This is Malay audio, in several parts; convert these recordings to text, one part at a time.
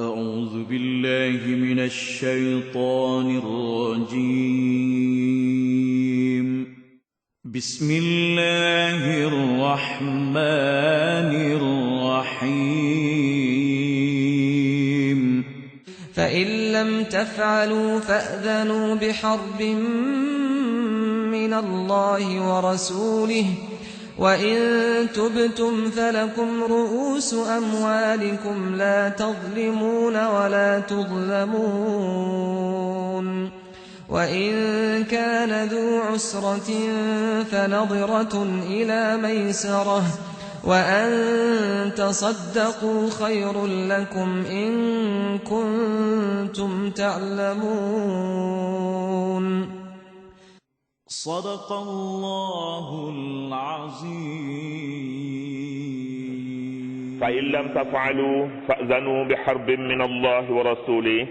أعوذ بالله من الشيطان الرجيم. بسم الله الرحمن الرحيم. فإن لم تفعلوا فأذنوا بحرب من الله ورسوله وإن تبتم فلكم رؤوس أموالكم لا تظلمون ولا تظلمون وإن كان ذو عسرة فنظرة إلى ميسرة وأن تصدقوا خير لكم إن كنتم تعلمون صدق الله العظيم فإن لم تفعلوا فأذنوا بحرب من الله ورسوله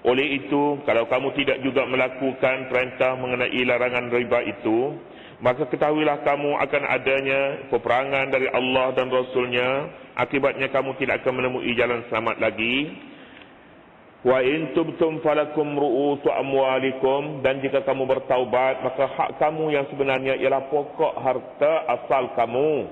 oleh itu, kalau kamu tidak juga melakukan perintah mengenai larangan riba itu, maka ketahuilah kamu akan adanya peperangan dari Allah dan Rasulnya. Akibatnya kamu tidak akan menemui jalan selamat lagi. Wa in tubtum falakum ru'usu amwalikum dan jika kamu bertaubat maka hak kamu yang sebenarnya ialah pokok harta asal kamu.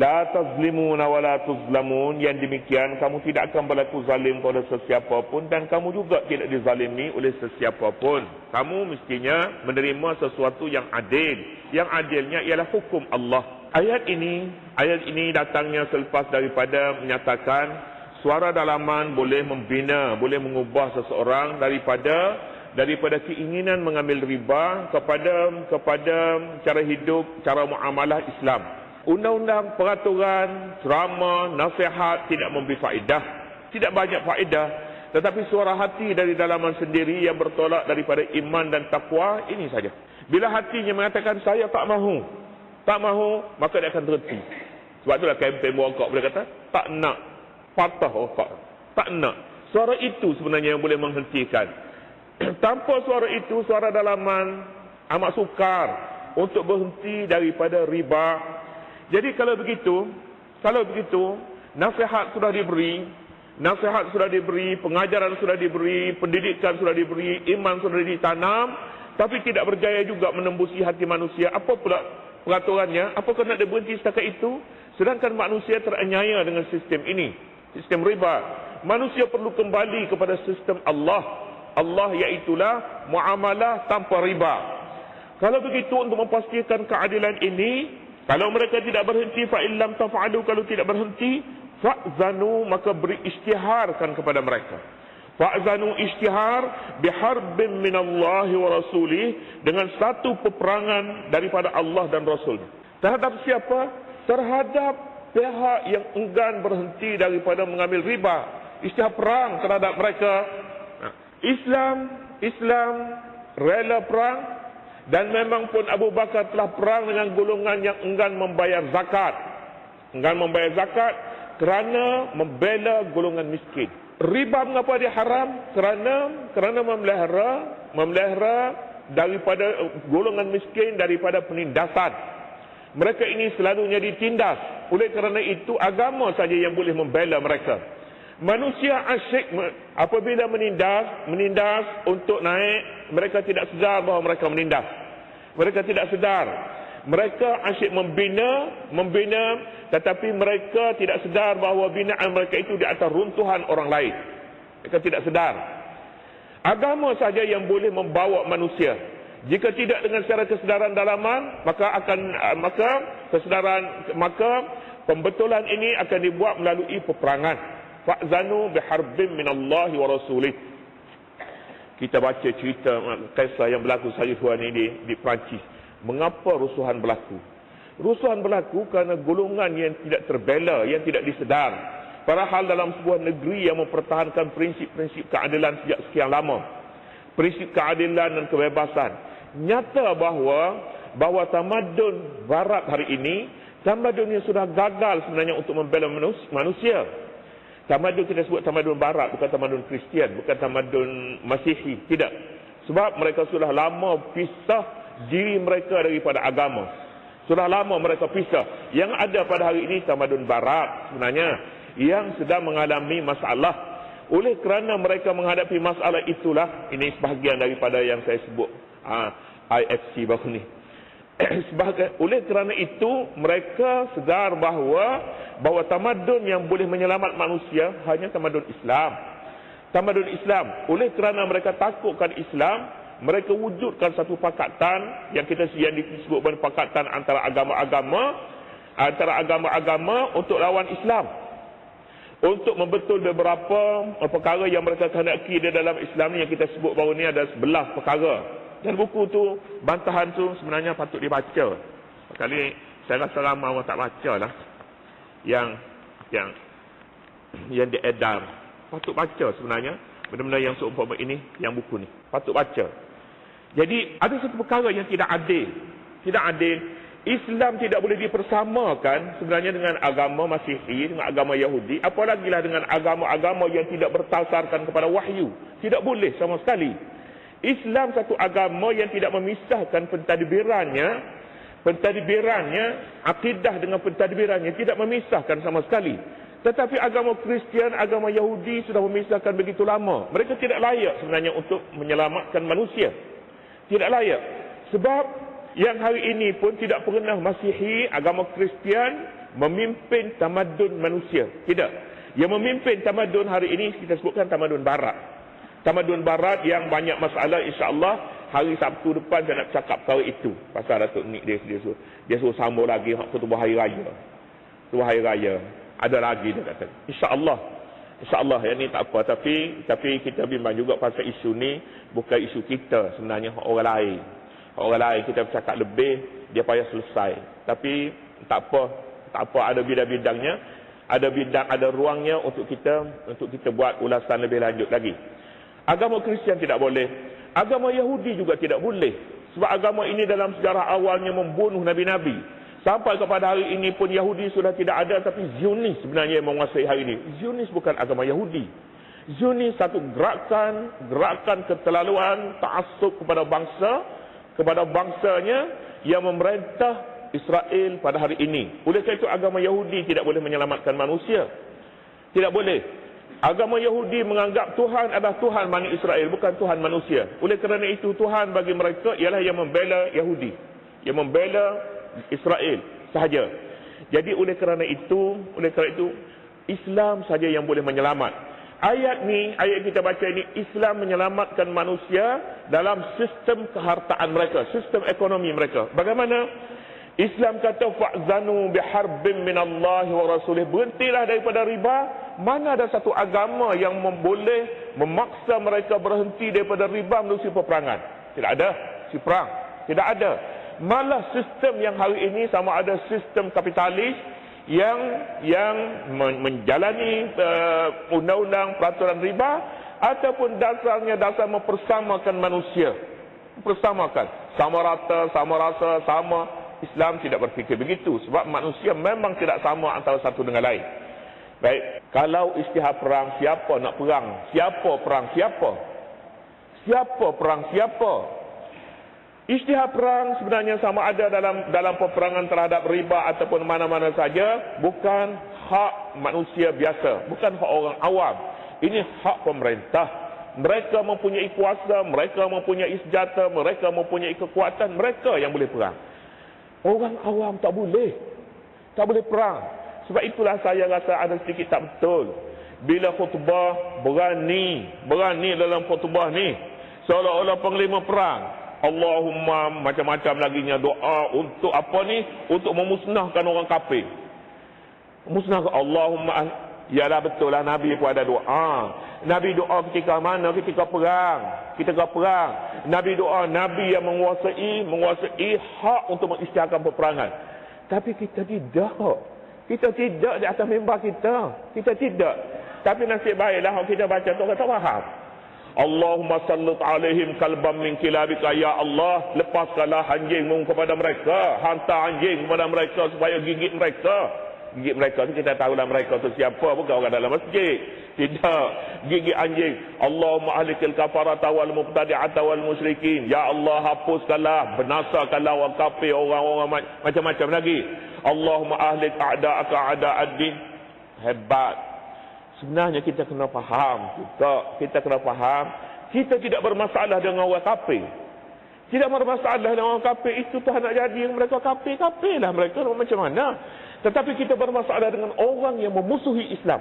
La tazlimuna wa la tuzlamun yang demikian kamu tidak akan berlaku zalim kepada sesiapa pun dan kamu juga tidak dizalimi oleh sesiapa pun. Kamu mestinya menerima sesuatu yang adil. Yang adilnya ialah hukum Allah. Ayat ini, ayat ini datangnya selepas daripada menyatakan suara dalaman boleh membina, boleh mengubah seseorang daripada daripada keinginan mengambil riba kepada kepada cara hidup, cara muamalah Islam. Undang-undang, peraturan, ceramah, nasihat tidak memberi faedah. Tidak banyak faedah. Tetapi suara hati dari dalaman sendiri yang bertolak daripada iman dan takwa, ini saja. Bila hatinya mengatakan, saya tak mahu. Tak mahu, maka dia akan terhenti. Sebab itulah kempen rokok boleh kata, tak nak. Patah rokok. Tak nak. Suara itu sebenarnya yang boleh menghentikan. Tanpa suara itu, suara dalaman amat sukar untuk berhenti daripada riba, jadi kalau begitu, kalau begitu, nasihat sudah diberi, nasihat sudah diberi, pengajaran sudah diberi, pendidikan sudah diberi, iman sudah ditanam, tapi tidak berjaya juga menembusi hati manusia. Apa pula peraturannya? Apakah nak berhenti setakat itu? Sedangkan manusia teranyaya dengan sistem ini, sistem riba. Manusia perlu kembali kepada sistem Allah. Allah iaitulah muamalah tanpa riba. Kalau begitu untuk memastikan keadilan ini, kalau mereka tidak berhenti fa illam taf'alu kalau tidak berhenti fa'zanu maka beri isytiharkan kepada mereka. Fa'zanu isytihar biharbin min Allah wa rasulih dengan satu peperangan daripada Allah dan Rasul. Terhadap siapa? Terhadap pihak yang enggan berhenti daripada mengambil riba. Isytihar perang terhadap mereka. Islam, Islam rela perang dan memang pun Abu Bakar telah perang dengan golongan yang enggan membayar zakat. Enggan membayar zakat kerana membela golongan miskin. Riba mengapa dia haram? Kerana kerana memelihara memelihara daripada golongan miskin daripada penindasan. Mereka ini selalunya ditindas. Oleh kerana itu agama saja yang boleh membela mereka. Manusia asyik apabila menindas, menindas untuk naik, mereka tidak sedar bahawa mereka menindas. Mereka tidak sedar. Mereka asyik membina, membina, tetapi mereka tidak sedar bahawa binaan mereka itu di atas runtuhan orang lain. Mereka tidak sedar. Agama saja yang boleh membawa manusia. Jika tidak dengan secara kesedaran dalaman, maka akan maka kesedaran maka pembetulan ini akan dibuat melalui peperangan. Fa'zanu biharbin minallahi wa rasulih. Kita baca cerita kisah yang berlaku saya tuan ini di, di Perancis. Mengapa rusuhan berlaku? Rusuhan berlaku kerana golongan yang tidak terbela yang tidak disedar. Padahal dalam sebuah negeri yang mempertahankan prinsip-prinsip keadilan sejak sekian lama. Prinsip keadilan dan kebebasan nyata bahawa bahawa tamadun barat hari ini tamadun yang sudah gagal sebenarnya untuk membela manusia Tamadun kita sebut tamadun barat, bukan tamadun Kristian, bukan tamadun Masihi, tidak. Sebab mereka sudah lama pisah diri mereka daripada agama. Sudah lama mereka pisah. Yang ada pada hari ini tamadun barat sebenarnya yang sedang mengalami masalah. Oleh kerana mereka menghadapi masalah itulah, ini sebahagian daripada yang saya sebut ha, IFC baru ni. Sebahagian, oleh kerana itu, mereka sedar bahawa bahawa tamadun yang boleh menyelamat manusia hanya tamadun Islam. Tamadun Islam. Oleh kerana mereka takutkan Islam, mereka wujudkan satu pakatan yang kita yang disebut pakatan antara agama-agama antara agama-agama untuk lawan Islam untuk membetul beberapa perkara yang mereka kehendaki di dalam Islam ni yang kita sebut baru ni ada sebelas perkara. Dan buku tu, bantahan tu sebenarnya patut dibaca. Kali saya rasa ramai orang tak baca lah. Yang yang yang diedar. Patut baca sebenarnya. Benda-benda yang seumpama ini, yang buku ni. Patut baca. Jadi ada satu perkara yang tidak adil. Tidak adil Islam tidak boleh dipersamakan sebenarnya dengan agama Masihi, dengan agama Yahudi, apalagilah dengan agama-agama yang tidak bertasarkan kepada wahyu. Tidak boleh sama sekali. Islam satu agama yang tidak memisahkan pentadbirannya, pentadbirannya, akidah dengan pentadbirannya tidak memisahkan sama sekali. Tetapi agama Kristian, agama Yahudi sudah memisahkan begitu lama. Mereka tidak layak sebenarnya untuk menyelamatkan manusia. Tidak layak. Sebab yang hari ini pun tidak pernah Masihi agama Kristian memimpin tamadun manusia. Tidak. Yang memimpin tamadun hari ini kita sebutkan tamadun barat. Tamadun barat yang banyak masalah insya-Allah hari Sabtu depan saya nak cakap kau itu pasal Datuk Nik dia dia suruh dia suruh sambung lagi hak ketua hari raya. Ketua hari raya. Ada lagi dia kata. Insya-Allah. InsyaAllah yang ni tak apa. Tapi tapi kita bimbang juga pasal isu ni. Bukan isu kita sebenarnya orang lain orang lain kita bercakap lebih dia payah selesai tapi tak apa tak apa ada bidang-bidangnya ada bidang ada ruangnya untuk kita untuk kita buat ulasan lebih lanjut lagi agama Kristian tidak boleh agama Yahudi juga tidak boleh sebab agama ini dalam sejarah awalnya membunuh nabi-nabi sampai kepada hari ini pun Yahudi sudah tidak ada tapi Zionis sebenarnya yang menguasai hari ini Zionis bukan agama Yahudi Zionis satu gerakan gerakan keterlaluan taksub kepada bangsa kepada bangsanya yang memerintah Israel pada hari ini. Oleh kerana itu agama Yahudi tidak boleh menyelamatkan manusia. Tidak boleh. Agama Yahudi menganggap Tuhan adalah Tuhan Bani Israel, bukan Tuhan manusia. Oleh kerana itu Tuhan bagi mereka ialah yang membela Yahudi. Yang membela Israel sahaja. Jadi oleh kerana itu, oleh kerana itu Islam saja yang boleh menyelamat. Ayat ni, ayat kita baca ini Islam menyelamatkan manusia dalam sistem kehartaan mereka, sistem ekonomi mereka. Bagaimana? Islam kata fa'zanu biharbin minallahi wa rasulih. Berhentilah daripada riba. Mana ada satu agama yang memboleh memaksa mereka berhenti daripada riba melalui peperangan? Tidak ada. Si perang. Tidak ada. Malah sistem yang hari ini sama ada sistem kapitalis yang yang menjalani uh, undang-undang peraturan riba ataupun dasarnya dasar mempersamakan manusia mempersamakan sama rata sama rasa sama Islam tidak berfikir begitu. Sebab manusia memang tidak sama antara satu dengan lain. Baik kalau istihad perang siapa nak perang? Siapa perang siapa? Siapa perang siapa? Isytihad perang sebenarnya sama ada dalam dalam peperangan terhadap riba ataupun mana-mana saja. Bukan hak manusia biasa, bukan hak orang awam. Ini hak pemerintah. Mereka mempunyai kuasa, mereka mempunyai senjata, mereka mempunyai kekuatan, mereka yang boleh perang. Orang awam tak boleh. Tak boleh perang. Sebab itulah saya rasa ada sedikit tak betul. Bila khutbah berani, berani dalam khutbah ni, seolah-olah penglima perang, Allahumma macam-macam lagi nya doa untuk apa ni? Untuk memusnahkan orang kafir. Musnahkan Allahumma Yalah betul lah Nabi pun ada doa. Nabi doa ketika mana? Ketika perang. Ketika perang. Nabi doa. Nabi yang menguasai. Menguasai hak untuk mengisytiharkan peperangan. Tapi kita tidak. Kita tidak di atas member kita. Kita tidak. Tapi nasib baiklah. Kita baca tu. Kita faham. Allahumma sallut alaihim kalbam min kilabika ya Allah lepaskanlah anjingmu kepada mereka hantar anjing kepada mereka supaya gigit mereka gigit mereka ni kita tahu lah mereka tu siapa bukan orang dalam masjid tidak gigit anjing Allahumma ahlikil kafarata wal mubtadi'ata wal musyrikin ya Allah hapuskanlah benasakanlah orang kafir orang-orang macam-macam lagi Allahumma ahlik a'da'aka a'da'ad din hebat Sebenarnya kita kena faham juga. Kita kena faham. Kita tidak bermasalah dengan orang kafir. Tidak bermasalah dengan orang kafir. Itu Tuhan nak jadi mereka kafir-kafir lah. Mereka macam mana. Tetapi kita bermasalah dengan orang yang memusuhi Islam.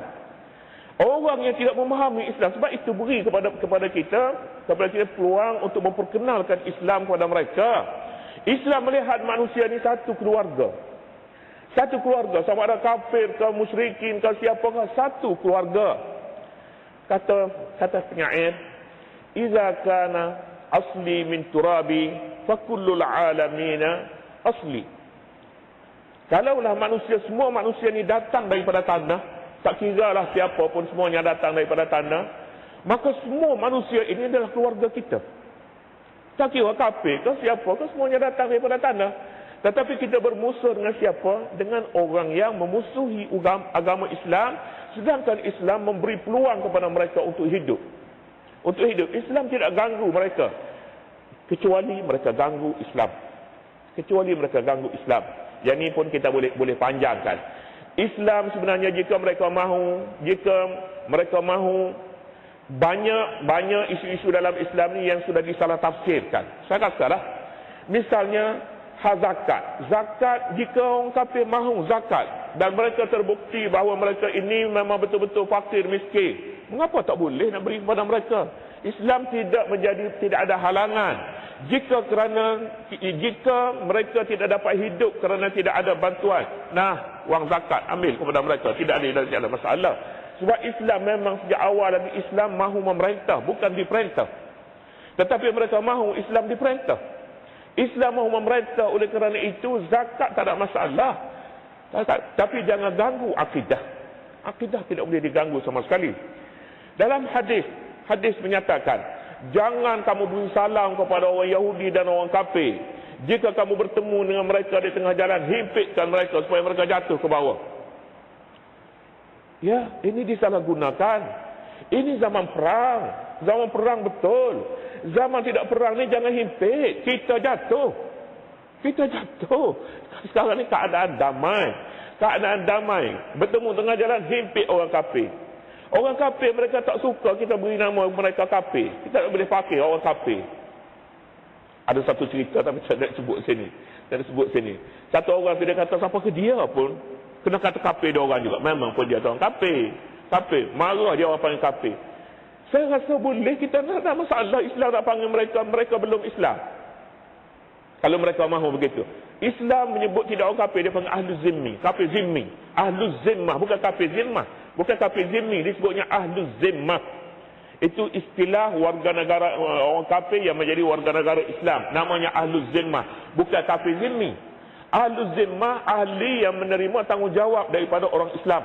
Orang yang tidak memahami Islam. Sebab itu beri kepada kepada kita, kepada kita peluang untuk memperkenalkan Islam kepada mereka. Islam melihat manusia ini satu keluarga. Satu keluarga. Sama ada kafir ke musyrikin ke siapa ke. Satu keluarga. Kata kata penyair. Iza kana asli min turabi. Fakullul alamina asli. Kalaulah manusia, semua manusia ini datang daripada tanah. Tak kira lah siapa pun semuanya datang daripada tanah. Maka semua manusia ini adalah keluarga kita. Tak kira kafir ke siapa ke semuanya datang daripada tanah. Tetapi kita bermusuh dengan siapa? Dengan orang yang memusuhi agama Islam. Sedangkan Islam memberi peluang kepada mereka untuk hidup. Untuk hidup. Islam tidak ganggu mereka. Kecuali mereka ganggu Islam. Kecuali mereka ganggu Islam. Yang ini pun kita boleh boleh panjangkan. Islam sebenarnya jika mereka mahu, jika mereka mahu banyak banyak isu-isu dalam Islam ni yang sudah disalah tafsirkan. Saya katalah, misalnya hazakat. Zakat jika orang kafir mahu zakat dan mereka terbukti bahawa mereka ini memang betul-betul fakir miskin, mengapa tak boleh nak beri kepada mereka? Islam tidak menjadi tidak ada halangan jika kerana jika mereka tidak dapat hidup kerana tidak ada bantuan nah wang zakat ambil kepada mereka. Tidak ada tidak ada masalah. Sebab Islam memang sejak awal lagi Islam mahu memerintah bukan diperintah. Tetapi mereka mahu Islam diperintah. Islam mahu memerintah oleh kerana itu zakat tak ada masalah. Tapi jangan ganggu akidah. Akidah tidak boleh diganggu sama sekali. Dalam hadis hadis menyatakan Jangan kamu beri salam kepada orang Yahudi dan orang kafir. Jika kamu bertemu dengan mereka di tengah jalan, himpitkan mereka supaya mereka jatuh ke bawah. Ya, ini disalahgunakan. Ini zaman perang. Zaman perang betul. Zaman tidak perang ni jangan himpit. Kita jatuh. Kita jatuh. Sekarang ni keadaan damai. Keadaan damai. Bertemu tengah jalan, himpit orang kafir. Orang kafir mereka tak suka kita beri nama mereka kafir. Kita tak boleh pakai orang kafir. Ada satu cerita tapi saya tak sebut sini. Saya sebut sini. Satu orang dia kata siapa ke dia pun kena kata kafir dia orang juga. Memang pun dia orang kafir. Kafir. Marah dia orang panggil kafir. Saya rasa boleh kita tak ada masalah Islam nak panggil mereka. Mereka belum Islam. Kalau mereka mahu begitu. Islam menyebut tidak orang kafir. Dia panggil ahlu zimmi. Kafir zimmi. Ahlu zimmah. Bukan kafir zimmah. Bukan kafir zimmi, disebutnya ahlu zimmah. Itu istilah warga negara orang kafir yang menjadi warga negara Islam. Namanya ahlu zimmah. Bukan kafir zimmi. Ahlu zimmah ahli yang menerima tanggungjawab daripada orang Islam.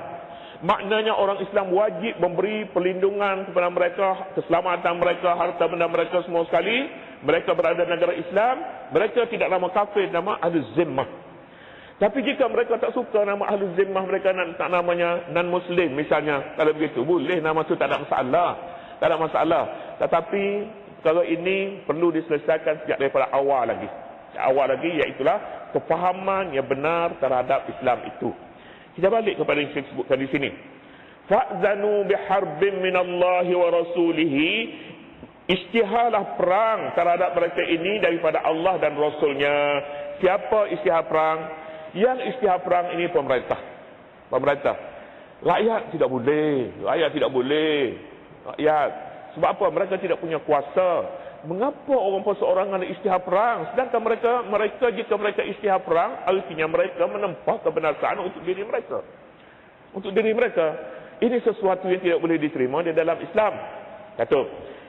Maknanya orang Islam wajib memberi perlindungan kepada mereka, keselamatan mereka, harta benda mereka semua sekali. Mereka berada negara Islam, mereka tidak nama kafir, nama ahlu zimmah. Tapi jika mereka tak suka nama ahli zimmah mereka nak tak namanya non muslim misalnya kalau begitu boleh nama tu tak ada masalah. Tak ada masalah. Tetapi kalau ini perlu diselesaikan sejak daripada awal lagi. Sejak awal lagi iaitu kefahaman yang benar terhadap Islam itu. Kita balik kepada yang saya sebutkan di sini. Fa'zanu biharbin minallahi wa rasulihi Istihalah perang terhadap mereka ini daripada Allah dan Rasulnya. Siapa istihar perang? Yang istihar perang ini pemerintah. Pemerintah. Rakyat tidak boleh. Rakyat tidak boleh. Rakyat. Sebab apa? Mereka tidak punya kuasa. Mengapa orang perseorangan istihar perang? Sedangkan mereka, mereka jika mereka istihar perang, artinya mereka menempah kebenaran untuk diri mereka. Untuk diri mereka. Ini sesuatu yang tidak boleh diterima di dalam Islam. Kata.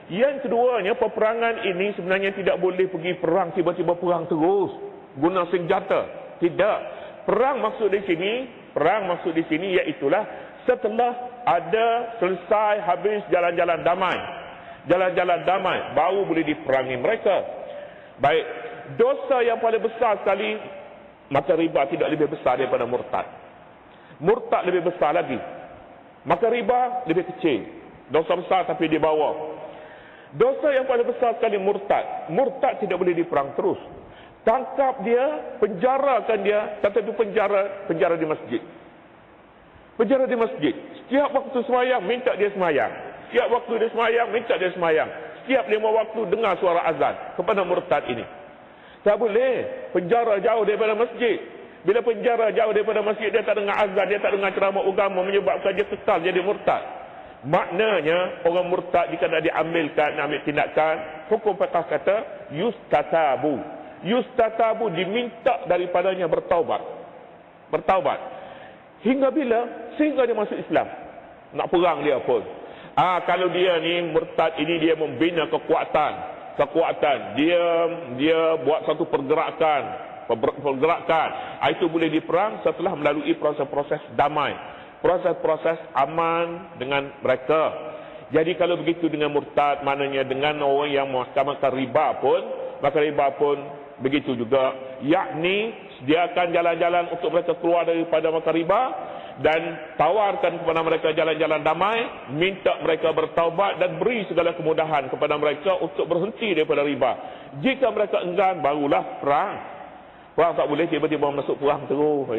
Yang keduanya, peperangan ini sebenarnya tidak boleh pergi perang, tiba-tiba perang terus. Guna senjata. Tidak. Perang maksud di sini, perang maksud di sini iaitulah setelah ada selesai habis jalan-jalan damai. Jalan-jalan damai baru boleh diperangi mereka. Baik, dosa yang paling besar sekali maka riba tidak lebih besar daripada murtad. Murtad lebih besar lagi. Maka riba lebih kecil. Dosa besar tapi di bawah. Dosa yang paling besar sekali murtad. Murtad tidak boleh diperang terus tangkap dia, penjarakan dia, kata itu penjara, penjara di masjid. Penjara di masjid. Setiap waktu semayang, minta dia semayang. Setiap waktu dia semayang, minta dia semayang. Setiap lima waktu, dengar suara azan kepada murtad ini. Tak boleh. Penjara jauh daripada masjid. Bila penjara jauh daripada masjid, dia tak dengar azan, dia tak dengar ceramah agama, menyebabkan dia kekal jadi murtad. Maknanya, orang murtad jika nak diambilkan, nak ambil tindakan, hukum fiqah kata, yustatabu. Yustatabu diminta daripadanya bertaubat. Bertaubat. Hingga bila? Sehingga dia masuk Islam. Nak perang dia pun. Ah, kalau dia ni murtad ini dia membina kekuatan, kekuatan. Dia dia buat satu pergerakan, pergerakan. Ah, itu boleh diperang setelah melalui proses-proses damai, proses-proses aman dengan mereka. Jadi kalau begitu dengan murtad, maknanya dengan orang yang makan riba pun, maka riba pun begitu juga. Yakni sediakan jalan-jalan untuk mereka keluar daripada makan riba dan tawarkan kepada mereka jalan-jalan damai, minta mereka bertaubat dan beri segala kemudahan kepada mereka untuk berhenti daripada riba. Jika mereka enggan, barulah perang. Perang tak boleh tiba-tiba masuk perang terus.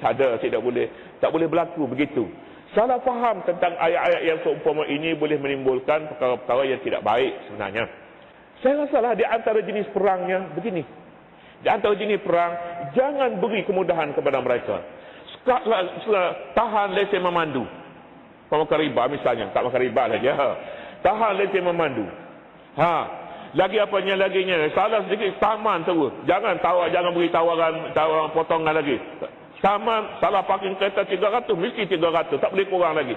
Tak ada, tidak boleh. Tak boleh berlaku begitu. Salah faham tentang ayat-ayat yang seumpama ini boleh menimbulkan perkara-perkara yang tidak baik sebenarnya. Saya rasalah di antara jenis perangnya begini. Di antara jenis perang, jangan beri kemudahan kepada mereka tahan lesen memandu. Kau makan riba misalnya, tak makan riba saja. Ha. Tahan lesen memandu. Ha. Lagi apanya laginya? Salah sedikit saman terus. Jangan tawar, jangan beri tawaran, tawaran potongan lagi. Saman, salah parking kereta 300, mesti 300. Tak boleh kurang lagi.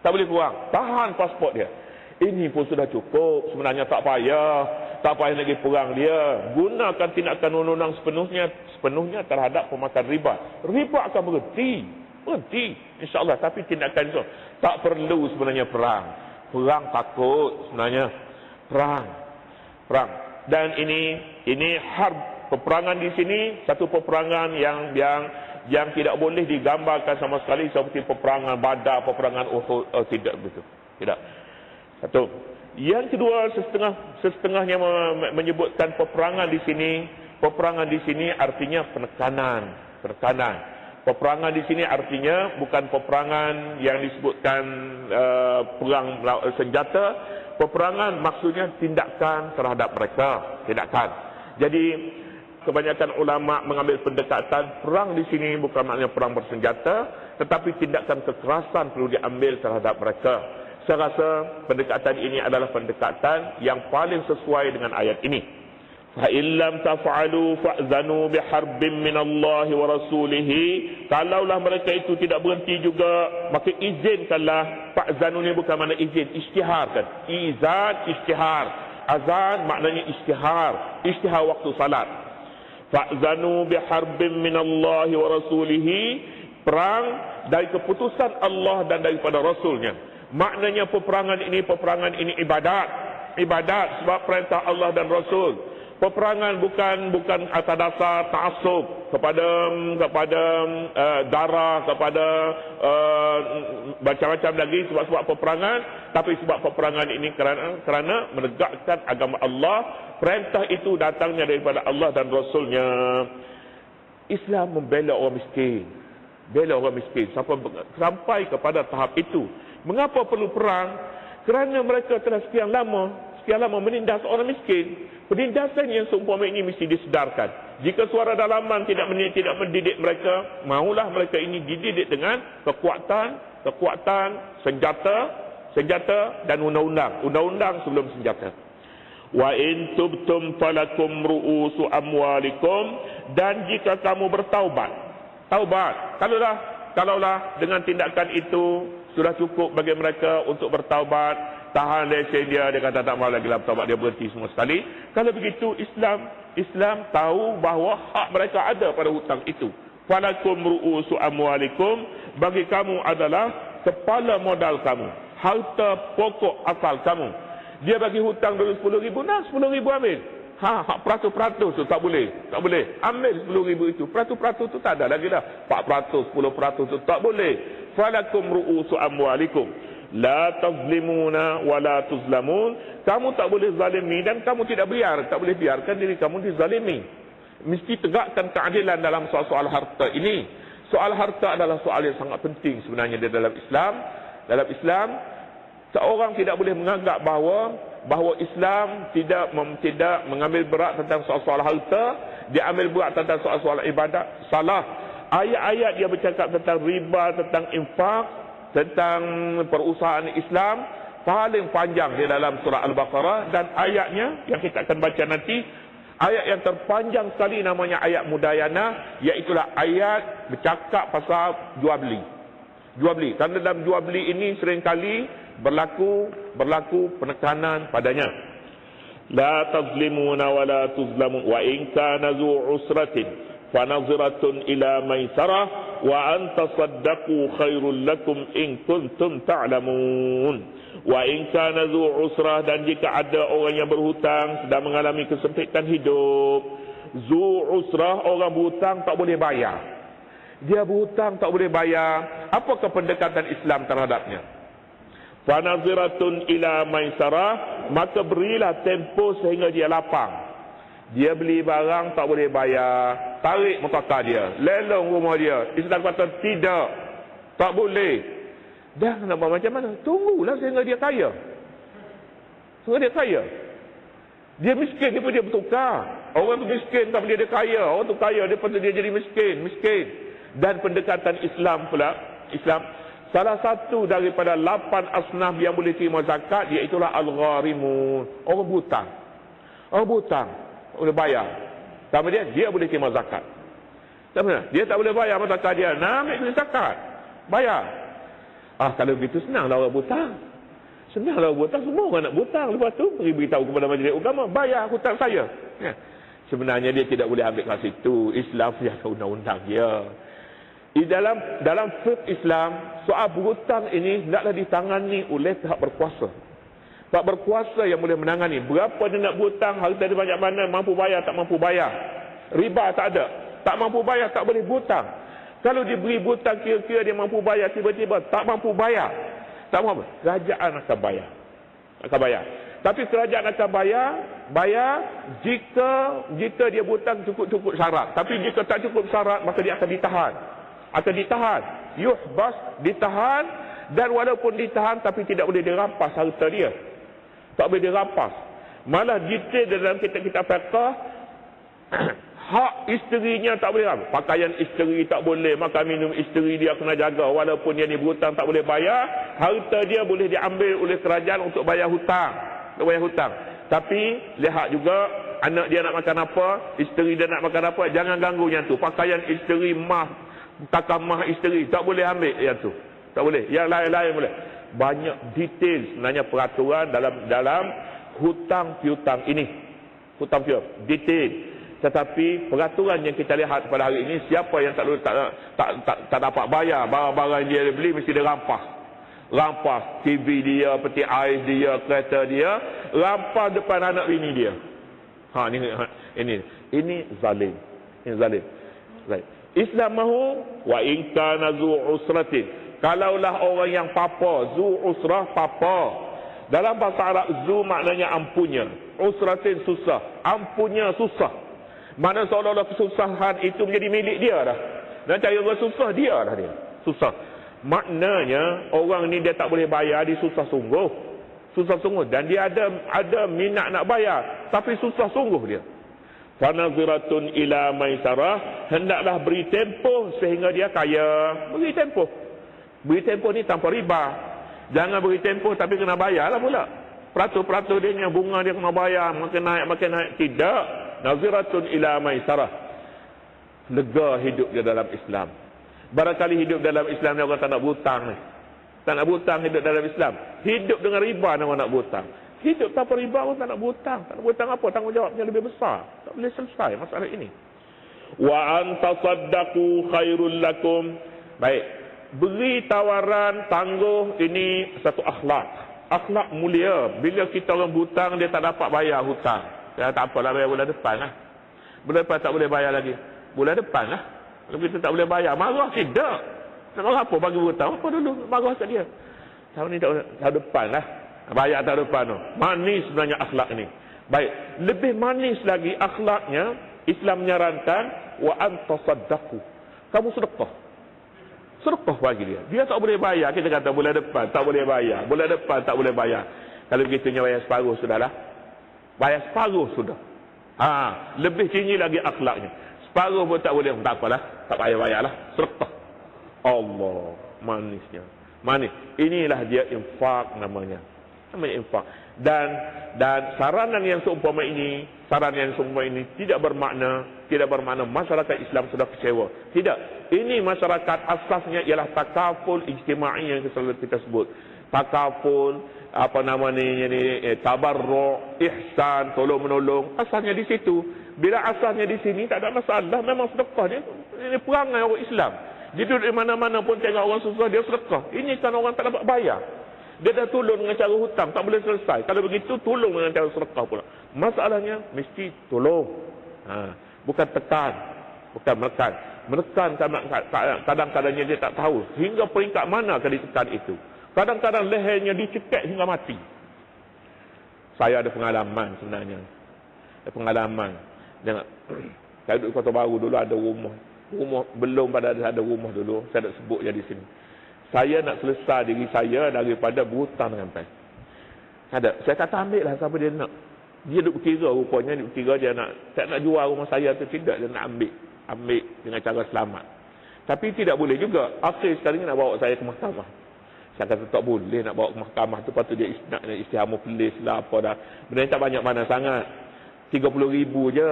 Tak boleh kurang. Tahan pasport dia. Ini pun sudah cukup. Sebenarnya tak payah. Tak payah lagi perang dia. Gunakan tindakan undang-undang sepenuhnya sepenuhnya terhadap pemakan riba. Riba akan berhenti. Berhenti. InsyaAllah. Tapi tindakan itu tak perlu sebenarnya perang. Perang takut sebenarnya. Perang. Perang. Dan ini ini harb peperangan di sini satu peperangan yang yang yang tidak boleh digambarkan sama sekali seperti peperangan Badar, peperangan Uhud. Oh, tidak betul. Tidak. Satu. Yang kedua, setengah setengahnya menyebutkan peperangan di sini. Peperangan di sini artinya penekanan, penekanan. Peperangan di sini artinya bukan peperangan yang disebutkan uh, perang senjata. Peperangan maksudnya tindakan terhadap mereka, tindakan. Jadi kebanyakan ulama mengambil pendekatan perang di sini bukan maknanya perang bersenjata, tetapi tindakan kekerasan perlu diambil terhadap mereka saya rasa pendekatan ini adalah pendekatan yang paling sesuai dengan ayat ini. Fa illam taf'alu fa'zanu biharbin min Allah wa rasulih. Kalaulah mereka itu tidak berhenti juga, maka izinkanlah fa'zanu ni bukan makna izin, isytihar kan. Izan isytihar. Azan maknanya isytihar, isytihar waktu salat. Fa'zanu biharbin min Allah wa rasulih. Perang dari keputusan Allah dan daripada Rasulnya. Maknanya peperangan ini peperangan ini ibadat. Ibadat sebab perintah Allah dan Rasul. Peperangan bukan bukan atas dasar taksub kepada kepada uh, darah kepada uh, macam-macam lagi sebab-sebab peperangan. Tapi sebab peperangan ini kerana kerana menegakkan agama Allah perintah itu datangnya daripada Allah dan Rasulnya. Islam membela orang miskin. Bela orang miskin. Sampai sampai kepada tahap itu Mengapa perlu perang? Kerana mereka telah sekian lama, sekian lama menindas orang miskin. Penindasan yang seumpama ini mesti disedarkan. Jika suara dalaman tidak tidak mendidik mereka, maulah mereka ini dididik dengan kekuatan, kekuatan, senjata, senjata dan undang-undang. Undang-undang sebelum senjata. Wa in tubtum falakum ru'usu amwalikum dan jika kamu bertaubat, taubat. Kalaulah kalaulah dengan tindakan itu sudah cukup bagi mereka untuk bertaubat. Tahan lesen dia. Dia kata tak mahu lagi lah bertaubat. Dia berhenti semua sekali. Kalau begitu Islam Islam tahu bahawa hak mereka ada pada hutang itu. Falakum ru'usu amwalikum bagi kamu adalah kepala modal kamu harta pokok asal kamu. Dia bagi hutang dulu 10 ribu nah 10 ribu ambil Ha, peratus-peratus tu tak boleh. Tak boleh. Ambil 10 ribu itu. Peratus-peratus tu tak ada lagi dah. 4 10 peratus tu tak boleh. Falakum ru'usu amwalikum. La tazlimuna wa la tuzlamun. Kamu tak boleh zalimi dan kamu tidak biar. Tak boleh biarkan diri kamu dizalimi. Mesti tegakkan keadilan dalam soal-soal harta ini. Soal harta adalah soal yang sangat penting sebenarnya di dalam Islam. Dalam Islam, seorang tidak boleh menganggap bahawa bahawa Islam tidak mem, tidak mengambil berat tentang soal-soal harta, dia ambil berat tentang soal-soal ibadat. Salah. Ayat-ayat dia bercakap tentang riba, tentang infak, tentang perusahaan Islam paling panjang di dalam surah Al-Baqarah dan ayatnya yang kita akan baca nanti ayat yang terpanjang sekali namanya ayat mudayana iaitu ayat bercakap pasal jual beli jual beli kerana dalam jual beli ini seringkali berlaku berlaku penekanan padanya la tazlimuna wa la tuzlamu wa in kana zu usratin fanadhiratun ila maisarah wa an tasaddaqu khairul lakum in kuntum ta'lamun Wa in kana zu usrah dan jika ada orang yang berhutang sedang mengalami kesempitan hidup, zu usrah orang berhutang tak boleh bayar. Dia berhutang tak boleh bayar. Apakah pendekatan Islam terhadapnya? Fanaziratun ila maisarah, maka berilah tempoh sehingga dia lapang. Dia beli barang tak boleh bayar, tarik mutakar dia, lelong rumah dia. Islam kata tidak. Tak boleh. Dah nak buat macam mana? Tunggulah sehingga dia kaya. Sehingga dia kaya. Dia miskin, dia pun dia bertukar. Orang tu miskin tapi dia, dia kaya. Orang tu kaya, dia pun dia jadi miskin. Miskin. Dan pendekatan Islam pula. Islam. Salah satu daripada lapan asnaf yang boleh terima zakat, iaitulah Al-Gharimun. Orang butang. Orang butang. Boleh bayar. Sama dia, dia boleh terima zakat. Sama dia tak boleh bayar zakat dia. Nak ambil zakat. Bayar. Ah kalau begitu senanglah orang butang. Senanglah orang butang, semua orang nak butang. Lepas tu pergi beritahu kepada majlis agama, bayar hutang saya. Ya. Sebenarnya dia tidak boleh ambil kat situ. Islam punya undang-undang dia. Di dalam dalam fiqh Islam, soal berhutang ini hendaklah ditangani oleh pihak berkuasa. Pihak berkuasa yang boleh menangani. Berapa dia nak berhutang, harta dia banyak mana, mampu bayar, tak mampu bayar. Riba tak ada. Tak mampu bayar, tak boleh berhutang. Kalau diberi butang kira-kira dia mampu bayar tiba-tiba tak mampu bayar. Tak mampu. Kerajaan akan bayar. Akan bayar. Tapi kerajaan akan bayar, bayar jika jika dia butang cukup-cukup syarat. Tapi jika tak cukup syarat maka dia akan ditahan. Akan ditahan. Yuhbas ditahan dan walaupun ditahan tapi tidak boleh dirampas harta dia. Tak boleh dirampas. Malah detail dalam kitab-kitab fiqh hak isterinya tak boleh ramah. Pakaian isteri tak boleh, makan minum isteri dia kena jaga. Walaupun dia ni berhutang tak boleh bayar, harta dia boleh diambil oleh kerajaan untuk bayar hutang. Untuk bayar hutang. Tapi, lihat juga, anak dia nak makan apa, isteri dia nak makan apa, jangan ganggu yang tu. Pakaian isteri, mah, takah mah isteri, tak boleh ambil yang tu. Tak boleh. Yang lain-lain boleh. Banyak detail sebenarnya peraturan dalam dalam hutang piutang ini. Hutang piutang. Detail. Tetapi peraturan yang kita lihat pada hari ini siapa yang tak tak tak, tak, tak dapat bayar barang-barang dia beli mesti dia rampas. Rampas TV dia, peti ais dia, kereta dia, rampas depan anak bini dia. Ha ini ha, ini ini zalim. Ini zalim. Right. Islam mahu wa in kana zu usratin. Kalaulah orang yang papa, zu usrah papa. Dalam bahasa Arab zu maknanya ampunya. Usratin susah. Ampunya susah. Mana seolah-olah kesusahan itu menjadi milik dia dah. Dan cara orang susah dia dah dia. Susah. Maknanya orang ni dia tak boleh bayar dia susah sungguh. Susah sungguh dan dia ada ada minat nak bayar tapi susah sungguh dia. Fanaziratun ila maisarah. Hendaklah beri tempoh sehingga dia kaya. Beri tempoh. Beri tempoh ni tanpa riba. Jangan beri tempoh tapi kena bayar lah pula. Peratur-peratur dia ni bunga dia kena bayar. Makin naik makin naik. Tidak. Naziratun ila maisarah. Lega hidup dia dalam Islam. Barangkali hidup dalam Islam ni orang tak nak butang ni. Tak nak butang hidup dalam Islam. Hidup dengan riba orang nak butang hidup tanpa riba orang tak nak butang tak nak butang apa tanggungjawabnya lebih besar tak boleh selesai masalah ini wa antasaddaqu khairul lakum baik beri tawaran tangguh ini satu akhlak akhlak mulia bila kita orang butang dia tak dapat bayar hutang Ya, tak apalah bayar bulan depan lah. Bulan depan tak boleh bayar lagi. Bulan depan lah. Kalau kita tak boleh bayar, marah tidak. Nak marah apa bagi hutang? Apa dulu? Marah kat dia. Tahun ni tak boleh. Tahun depan lah. Bayar tahun depan tu. Manis sebenarnya akhlak ni. Baik. Lebih manis lagi akhlaknya, Islam menyarankan, wa antasaddaku. Kamu sedekah. Sedekah bagi dia. Dia tak boleh bayar. Kita kata bulan depan tak boleh bayar. Bulan depan tak boleh bayar. Kalau begitunya bayar separuh sudahlah. Bayar separuh sudah. Ha, lebih tinggi lagi akhlaknya. Separuh pun tak boleh. Tak apalah. Tak payah bayarlah. Sedekah. Allah. Manisnya. Manis. Inilah dia infak namanya. Namanya infak. Dan dan saranan yang seumpama ini, saranan yang seumpama ini tidak bermakna tidak bermakna masyarakat Islam sudah kecewa. Tidak. Ini masyarakat asasnya ialah takaful ijtimai yang selalu kita sebut. Takaful apa nama ni ni eh, tabarru, ihsan, tolong menolong. Asalnya di situ. Bila asalnya di sini tak ada masalah, memang sedekah ni. Ini perangai orang Islam. Dia duduk di mana-mana pun tengok orang susah, dia sedekah. Ini kan orang tak dapat bayar. Dia dah tolong dengan cara hutang, tak boleh selesai. Kalau begitu, tolong dengan cara sedekah pula. Masalahnya, mesti tolong. Ha. Bukan tekan. Bukan menekan. Menekan kadang-kadangnya dia tak tahu. Hingga peringkat mana akan ditekan itu. Kadang-kadang lehernya dicekek hingga mati. Saya ada pengalaman sebenarnya. Ada pengalaman. Jangan. Saya duduk Kota Baru dulu ada rumah rumah belum pada ada, rumah dulu saya nak sebut je di sini saya nak selesai diri saya daripada berhutang dengan bank ada. Saya kata ambil lah siapa dia nak. Dia duk kira rupanya dia kira dia nak tak nak jual rumah saya tu tidak dia nak ambil. Ambil dengan cara selamat. Tapi tidak boleh juga. Akhir sekali nak bawa saya ke mahkamah. Saya kata tak boleh nak bawa ke mahkamah tu. Patut dia nak istihamah polis lah apa dah. Benda tak banyak mana sangat. 30 ribu je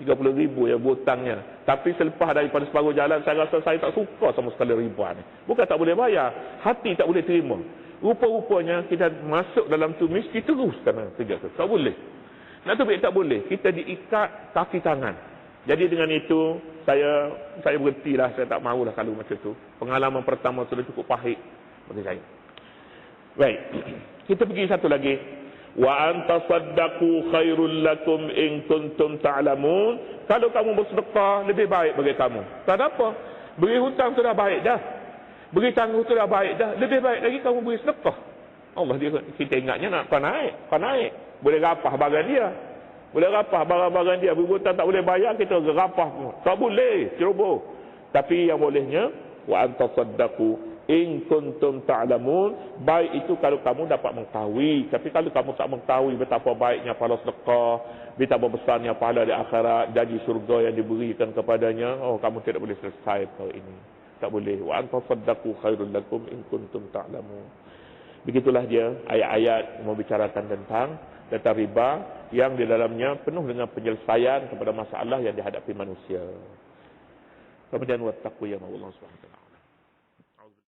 30 ribu ya butangnya. Tapi selepas daripada separuh jalan, saya rasa saya tak suka sama sekali ribuan. Bukan tak boleh bayar. Hati tak boleh terima. Rupa-rupanya kita masuk dalam tu mesti terus kerana kerja tu. Tak boleh. Nak tu tak boleh. Kita diikat kaki tangan. Jadi dengan itu, saya saya berhentilah. Saya tak mahulah kalau macam tu. Pengalaman pertama sudah cukup pahit bagi saya. Baik. Kita pergi satu lagi wa anta saddaqu khairul lakum in kuntum ta'lamun. Kalau kamu bersedekah lebih baik bagi kamu. Kenapa beri hutang sudah baik dah. Beri tangguh sudah baik dah. Lebih baik lagi kamu beri sedekah. Allah dia kita ingatnya nak kau naik kau naik. Boleh rapah bagian dia. Boleh rapah barang-barang dia. Beri hutang tak boleh bayar kita rapah tak boleh ceroboh. Tapi yang bolehnya wa anta saddaqu In kuntum ta'lamun. Baik itu kalau kamu dapat mengetahui. Tapi kalau kamu tak mengetahui betapa baiknya pahala sedekah Betapa besarnya pahala di akhirat Janji surga yang diberikan kepadanya Oh kamu tidak boleh selesai perkara ini. Tak boleh. Wa anta saddaku khairun lakum in kuntum ta'lamun. Begitulah dia ayat-ayat membicarakan tentang data riba yang di dalamnya penuh dengan penyelesaian kepada masalah yang dihadapi manusia. Kemudian wattaqu ya Allah Subhanahu wa taala.